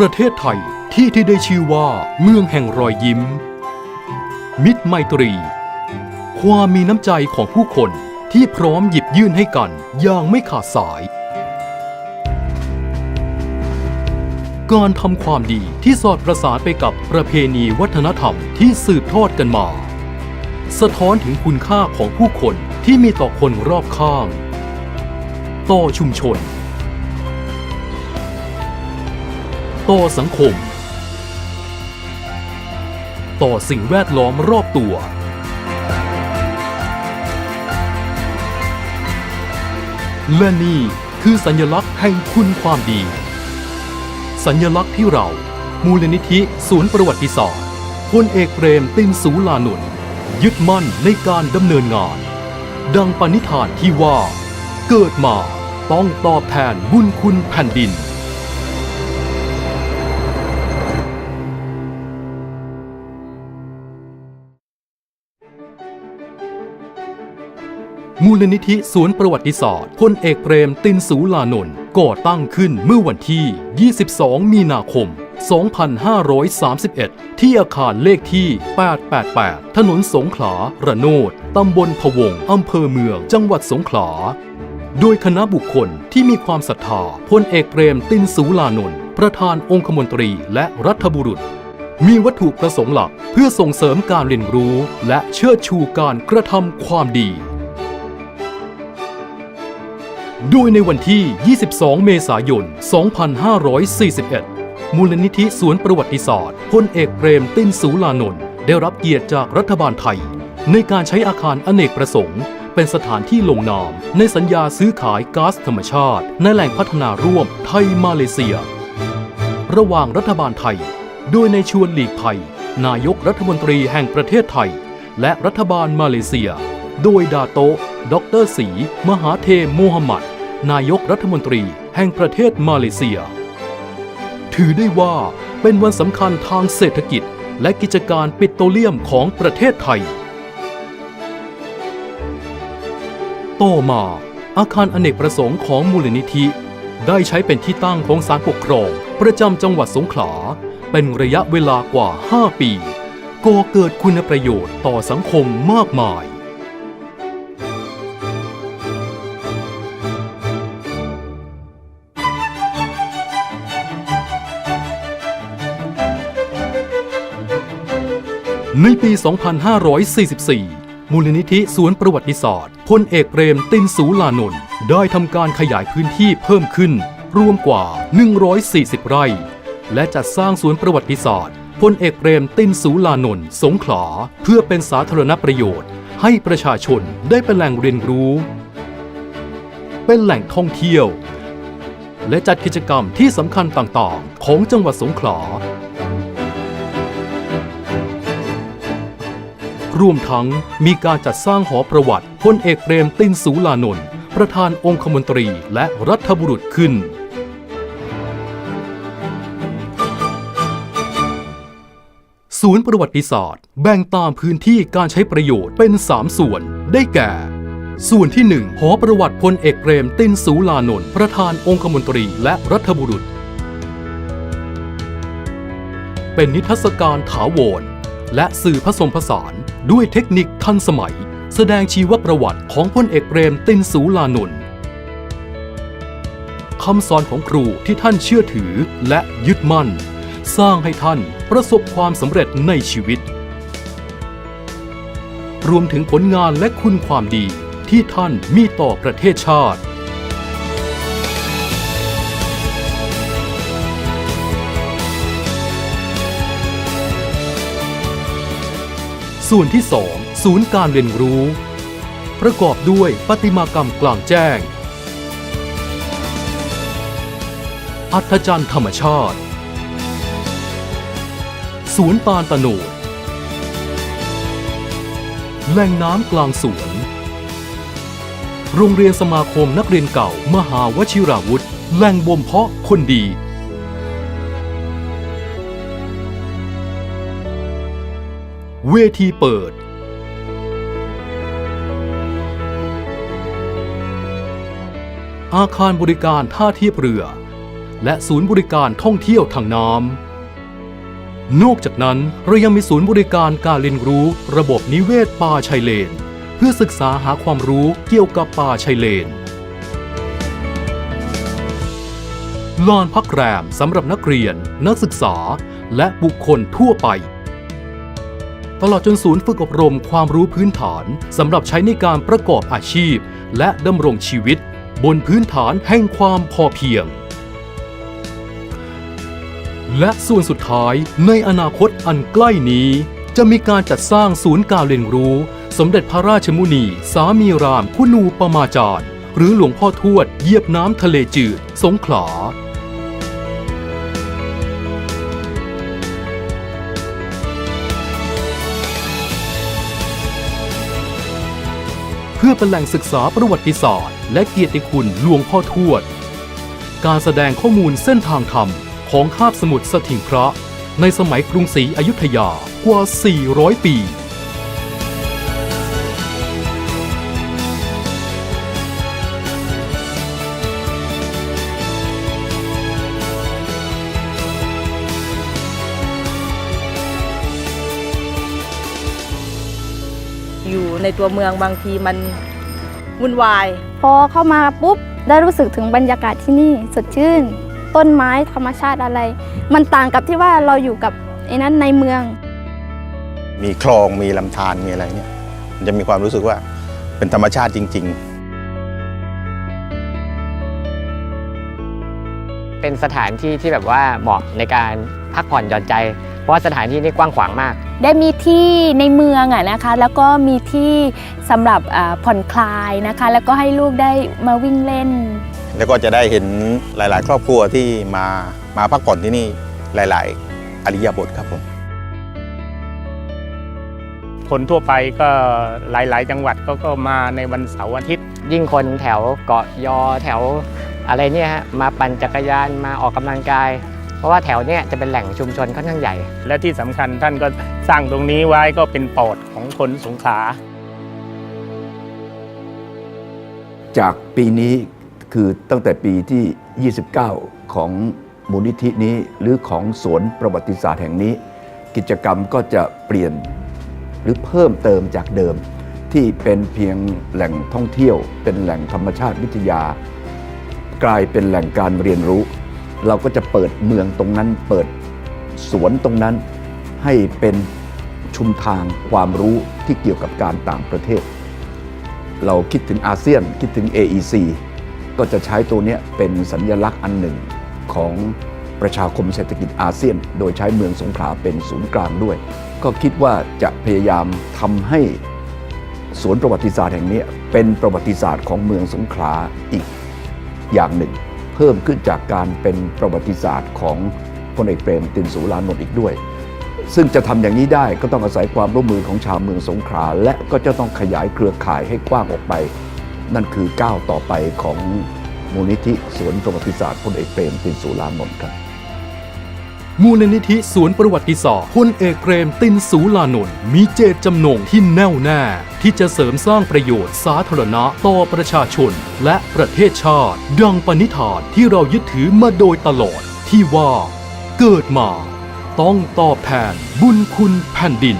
ประเทศไทยที่ที่ได้ชื่อว่าเมืองแห่งรอยยิ้ม มิตรไมตรี ความมีน้ำใจของผู้คนที่พร้อมหยิบยื่นให้กันอย่างไม่ขาดสาย การทำความดีที่สอดประสานไปกับประเพณีวัฒนธรรมที่สืบทอดกันมา สะท้อนถึงคุณค่าของผู้คนที่มีต่อคนรอบข้าง ต่อชุมชน ต่อสังคม ต่อสิ่งแวดล้อมรอบตัว และนี่คือสัญลักษณ์แห่งคุณความดี สัญลักษณ์ที่เรา มูลนิธิศูนย์ประวัติศาสตร์พลเอกเปรมตินสูลานุนยึดมั่นในการดำเนินงาน ดังปณิธานที่ว่า เกิดมาต้องตอบแทนบุญคุณแผ่นดิน มูลนิธิสวนประวัติศาสตร์พลเอกเปรมตินสูลานนท์ก่อตั้งขึ้นเมื่อวันที่ 22 มีนาคม 2531 ที่อาคารเลขที่ 888 ถนนสงขลา ระโนด ตำบลพะวง อำเภอเมือง จังหวัดสงขลา โดยคณะบุคคลที่มีความศรัทธาพลเอกเปรมตินสูลานนท์ประธานองคมนตรีและรัฐบุรุษมีวัตถุประสงค์หลักเพื่อส่งเสริมการเรียนรู้ และเชิดชูการกระทำความดี โดยในวันที่ 22 เมษายน 2541 มูลนิธิสวนประวัติศาสตร์พลเอกเปรมตินสูลานนท์ได้รับเกียรติจากรัฐบาลไทย ในการใช้อาคารอเนกประสงค์ เป็นสถานที่ลงนาม ในสัญญาซื้อขายก๊าซธรรมชาติ ในแหล่งพัฒนาร่วมไทยมาเลเซีย ระหว่างรัฐบาลไทย โดยในชวนหลีกภัย นายกรัฐมนตรีแห่งประเทศไทย และรัฐบาลมาเลเซีย โดยดาโตดอกเตอรสีมหาเทโมฮัมหมัด นายกรัฐมนตรีแห่งประเทศมาเลเซีย ถือได้ว่าเป็นวันสำคัญทางเศรษฐกิจและกิจการปิโตรเลียมของประเทศไทย ต่อมาอาคารอเนกประสงค์ของมูลนิธิ ได้ใช้เป็นที่ตั้งของศาลปกครองประจำจังหวัดสงขลา เป็นระยะเวลากว่า 5 ปีก่อเกิดคุณประโยชน์ต่อสังคมมากมาย ในปี 2544 มูลนิธิสวนประวัติศาสตร์พลเอกเปรมตินสูลานนท์ได้ทำการขยายพื้นที่เพิ่มขึ้น รวมกว่า 140 ไร่ และจัดสร้างสวนประวัติศาสตร์พลเอกเปรมตินสูลานนท์สงขลา เพื่อเป็นสาธารณประโยชน์ ให้ประชาชนได้เป็นแหล่งเรียนรู้ เป็นแหล่งท่องเที่ยว และจัดกิจกรรมที่สำคัญต่างๆ ของจังหวัดสงขลา รวมทั้งมีการจัดสร้างหอประวัติพลเอกเปรมตินสูลานนท์ประธานองคมนตรีและรัฐบุรุษขึ้น ศูนย์ประวัติศาสตร์ แบ่งตามพื้นที่การใช้ประโยชน์เป็น 3 ส่วน ได้แก่ ส่วนที่ 1 หอประวัติพลเอกเปรมตินสูลานนท์ประธานองคมนตรีและรัฐบุรุษ เป็นนิทรรศการถาวร และสื่อผสมผสานด้วยเทคนิคทันสมัย แสดงชีวประวัติของพลเอกเปรมตินสูลานนท์คำสอนของครูที่ท่านเชื่อถือและยึดมั่น สร้างให้ท่านประสบความสำเร็จในชีวิต รวมถึงผลงานและคุณความดีที่ท่านมีต่อประเทศชาติ ส่วนที่ 2 ศูนย์การเรียนรู้ ประกอบด้วยประติมากรรมกลางแจ้ง อัธจันทร์ธรรมชาติ สวนตาลตะโนดแหล่งน้ำกลางสวน โรงเรียนสมาคมนักเรียนเก่ามหาวชิราวุธ แหล่งบ่มเพาะคนดี เวทีเปิด อาคารบริการท่าเทียบเรือ และศูนย์บริการท่องเที่ยวทางน้ำ นอกจากนั้นเรายังมีศูนย์บริการการเรียนรู้ระบบนิเวศป่าชายเลน เพื่อศึกษาหาความรู้เกี่ยวกับป่าชายเลนลานพักแรมสำหรับนักเรียน นักศึกษา และบุคคลทั่วไป ตลอดจนศูนย์ฝึกอบรมความรู้พื้นฐานสำหรับใช้ในการประกอบอาชีพ และดำรงชีวิต บนพื้นฐานแห่งความพอเพียง และส่วนสุดท้ายในอนาคตอันใกล้นี้ จะมีการจัดสร้างศูนย์การเรียนรู้ สมเด็จพระราชมุนี สามีรามคุณูปมาจารย์ หรือหลวงพ่อทวดเยียบน้ำทะเลจืด สงขลา พื่อเป็นแหล่งศึกษาประวัติศาสตร์ และเกียรติคุณหลวงพ่อทวด การแสดงข้อมูลเส้นทางธรรมของคาบสมุทรสถิงพระ ในสมัยกรุงศรีอยุธยากว่า 400 ปี ในตัวเมืองบางทีมันวุ่นวาย พอเข้ามาปุ๊บได้รู้สึกถึงบรรยากาศที่นี่สดชื่น ต้นไม้ธรรมชาติอะไร มันต่างกับที่ว่าเราอยู่กับไอ้นั้นในเมือง มีคลองมีลำธารมีอะไรเนี่ยมันจะมีความรู้สึกว่าเป็นธรรมชาติจริง ๆเป็นสถานที่ที่แบบว่าเหมาะในการพักผ่อนหย่อนใจ เพราะว่าสถานที่นี่กว้างขวางมาก ได้มีที่ในเมืองอะนะคะ แล้วก็มีที่สำหรับอ่าผ่อนคลายนะคะ แล้วก็ให้ลูกได้มาวิ่งเล่น แล้วก็จะได้เห็นหลาย ๆ ครอบครัวที่มามาพักผ่อนที่นี่หลาย ๆอริยบทครับผม คนทั่วไปก็หลาย ๆ จังหวัดก็ก็มาในวันเสาร์อาทิตย์ ยิ่งคนแถวเกาะยอแถวอะไรเนี่ยฮะมาปั่นจักรยานมาออกกำลังกายเพ ราะว่าแถวเนี้ยจะเป็นแหล่งชุมชนค่อนข้างใหญ่ และที่สำคัญท่านก็สร้างตรงนี้ไว้ก็เป็นปอดของคนสงขลาจากปีนี้คือตั้งแต่ปีที่ 29 ของมูลนิธินี้หรือของสวนประวัติศาสตร์แห่งนี้ กิจกรรมก็จะเปลี่ยนหรือเพิ่มเติมจากเดิม ที่เป็นเพียงแหล่งท่องเที่ยว เป็นแหล่งธรรมชาติวิทยา กลายเป็นแหล่งการเรียนรู้ เราก็จะเปิดเมืองตรงนั้น เปิดสวนตรงนั้นให้เป็นชุมทางความรู้ที่เกี่ยวกับการต่างประเทศ เราคิดถึงอาเซียนคิดถึง AEC ก็จะใช้ตัวนี้เป็นสัญญลักษณ์อันหนึ่งของประชาคมเศรษฐกิจอาเซียน โดยใช้เมืองสงขลาเป็นศูนย์กลางด้วย ก็คิดว่าจะพยายามทำให้สวนประวัติศาสตร์แห่งนี้เป็นประวัติศาสตร์ของเมืองสงขลาอีกอย่างหนึ่ง เพิ่มขึ้นจากการเป็นประวัติศาสตร์ของพลเอกเปรมตินสุรานนท์อีกด้วย ซึ่งจะทำอย่างนี้ได้ก็ต้องอาศัยความร่วมมือของชาวเมืองสงขลาและก็จะต้องขยายเครือข่ายให้กว้างออกไป นั่นคือก้าวต่อไปของมูลนิธิสวนประวัติศาสตร์พลเอกเปรมตินสุรานนท์ครับ มูลนิธิสวนประวัติศาสตร์พลเอกเกรมตินสูลานนท์มีเจตจำนงที่แน่วแน่ที่จะเสริมสร้างประโยชน์สาธารณะต่อประชาชน และประเทศชาติ ดังปณิธานที่เรายึดถือมาโดยตลอดที่ว่า เกิดมา ต้องตอบแทนบุญคุณแผ่นดิน